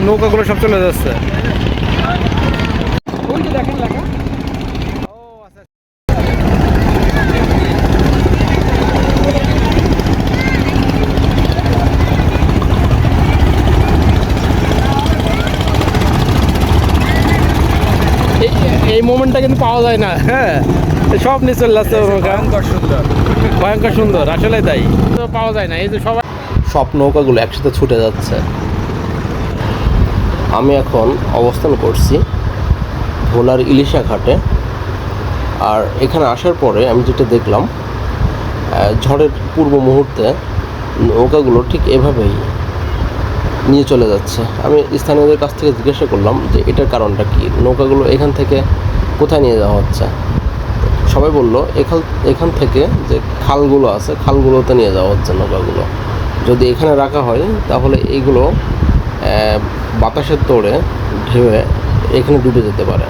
নৌকাগুলো সব চলে যাচ্ছে। এই- এই মোমেন্টটা কিন্তু পাওয়া যায় না। হ্যাঁ সব নিয়ে চলে সুন্দর। ভয়ঙ্কর সুন্দর আসলে তাই। তো পাওয়া যায় না এই যে সবাই সব নৌকাগুলো একসাথে ছুটে যাচ্ছে। আমি এখন অবস্থান করছি ভোলার ইলিশা ঘাটে। আর এখানে আসার পরে আমি যেটা দেখলাম ঝড়ের পূর্ব মুহূর্তে নৌকাগুলো ঠিক এভাবেই নিয়ে চলে যাচ্ছে। আমি স্থানীয়দের কাছ থেকে জিজ্ঞাসা করলাম যে এটার কারণটা কি? নৌকাগুলো এখান থেকে কোথায় নিয়ে যাওয়া হচ্ছে? সবাই বলল, এখান এখান থেকে যে খালগুলো আছে, খালগুলোতে নিয়ে যাওয়া হচ্ছে নৌকাগুলো। যদি এখানে রাখা হয়, তাহলে এইগুলো বাতাসের তোড়ে ঢেউয়ে এখানে ডুবে যেতে পারে।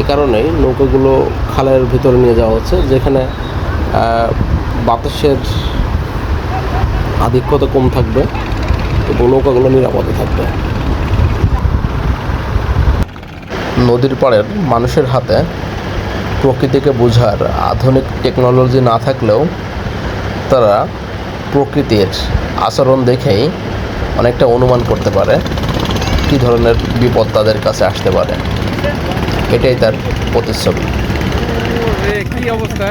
এ কারণেই নৌকাগুলো খালের ভিতরে নিয়ে যাওয়া হচ্ছে, যেখানে বাতাসের আধিক্যতা কম থাকবে এবং নৌকাগুলো নিরাপদে থাকবে। নদীর পাড়ের মানুষের হাতে প্রকৃতিকে বোঝার আধুনিক টেকনোলজি না থাকলেও তারা প্রকৃতির আচরণ দেখেই অনেকটা অনুমান করতে পারে কী ধরনের বিপদ তাদের কাছে আসতে পারে। এটাই তার প্রতিচ্ছবি। অবস্থা?